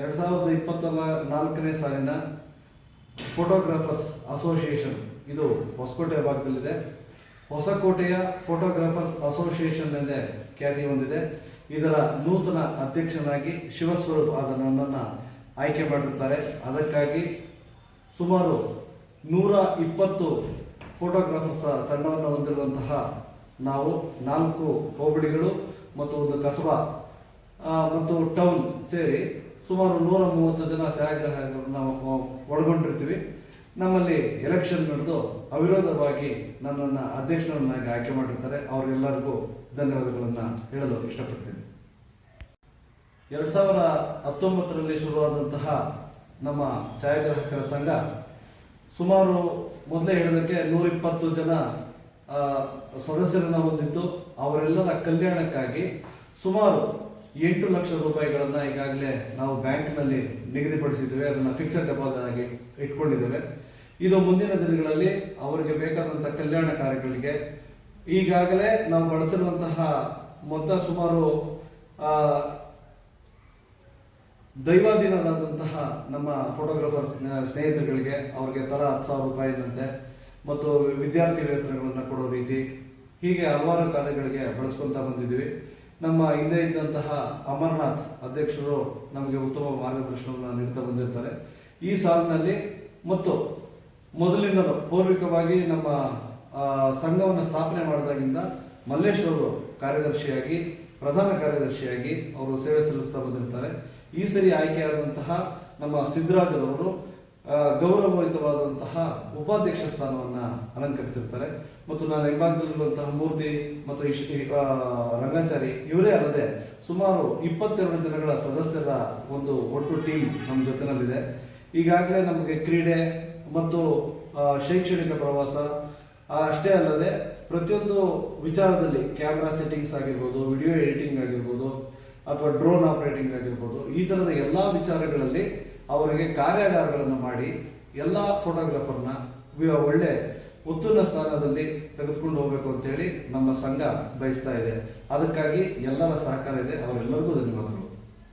ಎರಡು ಸಾವಿರದ ಇಪ್ಪತ್ತ ನಾಲ್ಕನೇ ಸಾಲಿನ ಫೋಟೋಗ್ರಾಫರ್ಸ್ ಅಸೋಸಿಯೇಷನ್ ಇದು ಹೊಸಕೋಟೆ ಭಾಗದಲ್ಲಿದೆ. ಹೊಸಕೋಟೆಯ ಫೋಟೋಗ್ರಾಫರ್ಸ್ ಅಸೋಸಿಯೇಷನ್ ಎಂದೇ ಖ್ಯಾತಿ ಹೊಂದಿದೆ. ಇದರ ನೂತನ ಅಧ್ಯಕ್ಷನಾಗಿ ಶಿವಸ್ವರೂಪ್ ಆದ ನನ್ನನ್ನು ಆಯ್ಕೆ ಮಾಡಿರುತ್ತಾರೆ. ಅದಕ್ಕಾಗಿ ಸುಮಾರು ನೂರ ಇಪ್ಪತ್ತು ಫೋಟೋಗ್ರಾಫರ್ಸ್ ತಂಡವನ್ನು ಹೊಂದಿರುವಂತಹ ನಾವು ನಾಲ್ಕು ಹೋಬಳಿಗಳು ಮತ್ತು ಒಂದು ಕಸಬಾ ಮತ್ತು ಟೌನ್ ಸೇರಿ ಸುಮಾರು ನೂರ ಮೂವತ್ತು ಜನ ಛಾಯಾಗ್ರಾಹಕರನ್ನು ನಾವು ಒಳಗೊಂಡಿರ್ತೀವಿ. ನಮ್ಮಲ್ಲಿ ಎಲೆಕ್ಷನ್ ನಡೆದು ಅವಿರೋಧವಾಗಿ ನನ್ನನ್ನು ಅಧ್ಯಕ್ಷರನ್ನಾಗಿ ಆಯ್ಕೆ ಮಾಡಿರ್ತಾರೆ. ಅವರೆಲ್ಲರಿಗೂ ಧನ್ಯವಾದಗಳನ್ನು ಹೇಳಲು ಇಷ್ಟಪಡ್ತೀನಿ. ಎರಡು ಸಾವಿರ ಹತ್ತೊಂಬತ್ತರಲ್ಲಿ ಶುರುವಾದಂತಹ ನಮ್ಮ ಛಾಯಾಗ್ರಾಹಕರ ಸಂಘ ಸುಮಾರು ಮೊದಲೇ ಹೇಳೋದಕ್ಕೆ ನೂರಿಪ್ಪತ್ತು ಜನ ಸದಸ್ಯರನ್ನು ಹೊಂದಿದ್ದು ಅವರೆಲ್ಲರ ಕಲ್ಯಾಣಕ್ಕಾಗಿ ಸುಮಾರು ಎಂಟು ಲಕ್ಷ ರೂಪಾಯಿಗಳನ್ನು ಈಗಾಗಲೇ ನಾವು ಬ್ಯಾಂಕ್ನಲ್ಲಿ ನಿಗದಿಪಡಿಸಿದ್ದೇವೆ, ಅದನ್ನು ಫಿಕ್ಸೆಡ್ ಡೆಪಾಸಿಟ್ ಆಗಿ ಇಟ್ಕೊಂಡಿದ್ದೇವೆ. ಇದು ಮುಂದಿನ ದಿನಗಳಲ್ಲಿ ಅವರಿಗೆ ಬೇಕಾದಂಥ ಕಲ್ಯಾಣ ಕಾರ್ಯಗಳಿಗೆ ಈಗಾಗಲೇ ನಾವು ಬಳಸಿರುವಂತಹ ಮೊತ್ತ ಸುಮಾರು ದೈವಾಧೀನರಾದಂತಹ ನಮ್ಮ ಫೋಟೋಗ್ರಾಫರ್ ಸ್ನೇಹಿತರುಗಳಿಗೆ ಅವರಿಗೆ ತಲಾ ಹತ್ತು ಸಾವಿರ ರೂಪಾಯಿನಂತೆ ಮತ್ತು ವಿದ್ಯಾರ್ಥಿ ವೇತನಗಳನ್ನು ಕೊಡೋ ರೀತಿ ಹೀಗೆ ಹಲವಾರು ಕಾರ್ಯಗಳಿಗೆ ಬಳಸ್ಕೊತಾ ಬಂದಿದ್ದೀವಿ. ನಮ್ಮ ಹಿಂದೆ ಇದ್ದಂತಹ ಅಮರನಾಥ್ ಅಧ್ಯಕ್ಷರು ನಮಗೆ ಉತ್ತಮ ಮಾರ್ಗದರ್ಶನವನ್ನು ನೀಡ್ತಾ ಬಂದಿರ್ತಾರೆ. ಈ ಸಾಲಿನಲ್ಲಿ ಮತ್ತು ಮೊದಲಿಂದಲೂ ಪೂರ್ವಿಕವಾಗಿ ನಮ್ಮ ಸಂಘವನ್ನು ಸ್ಥಾಪನೆ ಮಾಡಿದಾಗಿಂದ ಮಲ್ಲೇಶ್ ಅವರು ಕಾರ್ಯದರ್ಶಿಯಾಗಿ, ಪ್ರಧಾನ ಕಾರ್ಯದರ್ಶಿಯಾಗಿ ಅವರು ಸೇವೆ ಸಲ್ಲಿಸ್ತಾ ಬಂದಿರ್ತಾರೆ. ಈ ಸರಿ ಆಯ್ಕೆಯಾದಂತಹ ನಮ್ಮ ಸಿದ್ದರಾಜರವರು ಗೌರವಯುತವಾದಂತಹ ಉಪಾಧ್ಯಕ್ಷ ಸ್ಥಾನವನ್ನು ಅಲಂಕರಿಸಿರ್ತಾರೆ. ಮತ್ತು ನಾನು ಹಿಂಭಾಗದಲ್ಲಿರುವಂತಹ ಮೂರ್ತಿ ಮತ್ತು ಇಶ್ ರಂಗಾಚಾರಿ ಇವರೇ ಅಲ್ಲದೆ ಸುಮಾರು ಇಪ್ಪತ್ತೆರಡು ಜನಗಳ ಸದಸ್ಯರ ಒಂದು ಒಟ್ಟು ಟೀಮ್ ನಮ್ಮ ಜೊತೆನಲ್ಲಿದೆ. ಈಗಾಗಲೇ ನಮಗೆ ಕ್ರೀಡೆ ಮತ್ತು ಶೈಕ್ಷಣಿಕ ಪ್ರವಾಸ ಅಷ್ಟೇ ಅಲ್ಲದೆ ಪ್ರತಿಯೊಂದು ವಿಚಾರದಲ್ಲಿ ಕ್ಯಾಮ್ರಾ ಸೆಟ್ಟಿಂಗ್ಸ್ ಆಗಿರ್ಬೋದು, ವಿಡಿಯೋ ಎಡಿಟಿಂಗ್ ಆಗಿರ್ಬೋದು ಅಥವಾ ಡ್ರೋನ್ ಆಪರೇಟಿಂಗ್ ಆಗಿರ್ಬೋದು, ಈ ಥರದ ಎಲ್ಲ ವಿಚಾರಗಳಲ್ಲಿ ಅವರಿಗೆ ಕಾರ್ಯಾಗಾರಗಳನ್ನು ಮಾಡಿ ಎಲ್ಲ ಫೋಟೋಗ್ರಾಫರ್ನ ಒಳ್ಳೆ ಉತ್ತುಂಗ ಸ್ಥಾನದಲ್ಲಿ ತೆಗೆದುಕೊಂಡು ಹೋಗಬೇಕು ಅಂತೇಳಿ ನಮ್ಮ ಸಂಘ ಬಯಸ್ತಾ ಇದೆ. ಅದಕ್ಕಾಗಿ ಎಲ್ಲರ ಸಹಕಾರ ಇದೆ. ಅವರೆಲ್ಲರಿಗೂ ಧನ್ಯವಾದಗಳು.